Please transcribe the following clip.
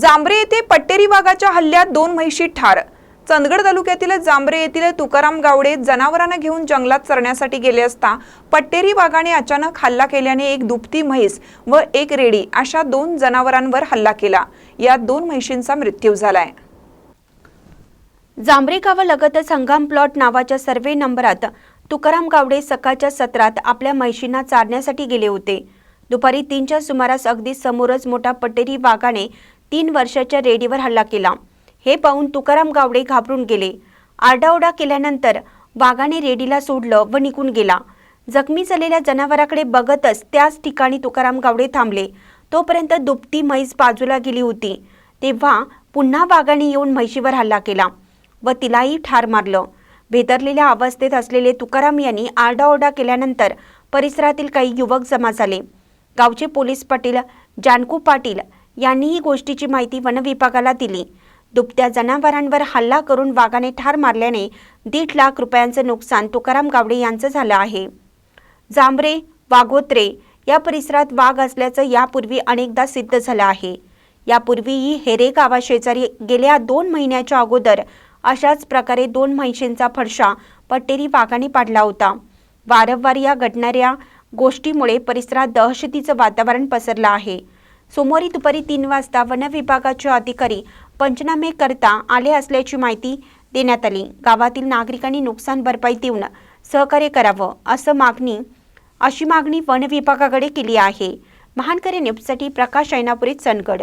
जांभरे येथे पट्टेरी वाघाच्या हल्ल्यात दोन म्हैशी ठार. चंदगड तालुक्यातील जांभरे येथील तुकाराम गावडे जनावरांना घेऊन जंगलात चरण्यासाठी गेले असता पट्टेरी वाघाने अचानक हल्ला केल्याने एक दुपती म्हैस व एक रेडी अशा दोन जनावरांवर हल्ला केला. यात दोन म्हैशींचा मृत्यू झालाय. जांभरे गावालगतच हंगाम प्लॉट नावाच्या सर्वे नंबरात तुकाराम गावडे सकाळच्या सत्रात आपल्या म्हैशींना चारण्यासाठी गेले होते. दुपारी तीनच्या सुमारास अगदी समोरच मोठा पटेरी वाघाने तीन वर्षाच्या रेडीवर हल्ला केला. हे पाहून तुकाराम गावडे घाबरून गेले. आरडाओरडा केल्यानंतर वाघाने रेडीला सोडलं व निघून गेला. जखमी झालेल्या जनावराकडे बघतच त्याच ठिकाणी तुकाराम गावडे थांबले. तोपर्यंत दुपटी म्हैस बाजूला गेली होती. तेव्हा पुन्हा वाघाने येऊन म्हैशीवर हल्ला केला व तिलाही ठार मारलं. भेदरलेल्या अवस्थेत असलेले तुकाराम यांनी आरडाओरडा केल्यानंतर परिसरातील काही युवक जमा झाले. गावचे पोलीस पाटील जानकू पाटील यांनीही गोष्टीची माहिती वनविभागाला दिली. दुभत्या जनावरांवर हल्ला करून वाघाने ठार मारल्याने दीड लाख रुपयांचं नुकसान तुकाराम गावडे यांचं झालं आहे. जांभरे वाघोत्रे या परिसरात वाघ असल्याचं यापूर्वी अनेकदा सिद्ध झालं आहे. यापूर्वीही हेरे गावाशेजारी गेल्या दोन महिन्याच्या अगोदर अशाच प्रकारे दोन म्हैशींचा फडशा पट्टेरी वाघाने पाडला होता. वारंवार या घडणाऱ्या गोष्टीमुळे परिसरात दहशतीचं वातावरण पसरलं आहे. सोमवारी दुपारी तीन वाजता वनविभागाचे अधिकारी पंचनामे करता आले असल्याची माहिती देण्यात आली. गावातील नागरिकांनी नुकसान भरपाई देऊन सहकार्य करावं असं मागणी अशी मागणी वन विभागाकडे केली आहे. महानकरी न्यूजसाठी प्रकाश ऐनापुरी चंदगड.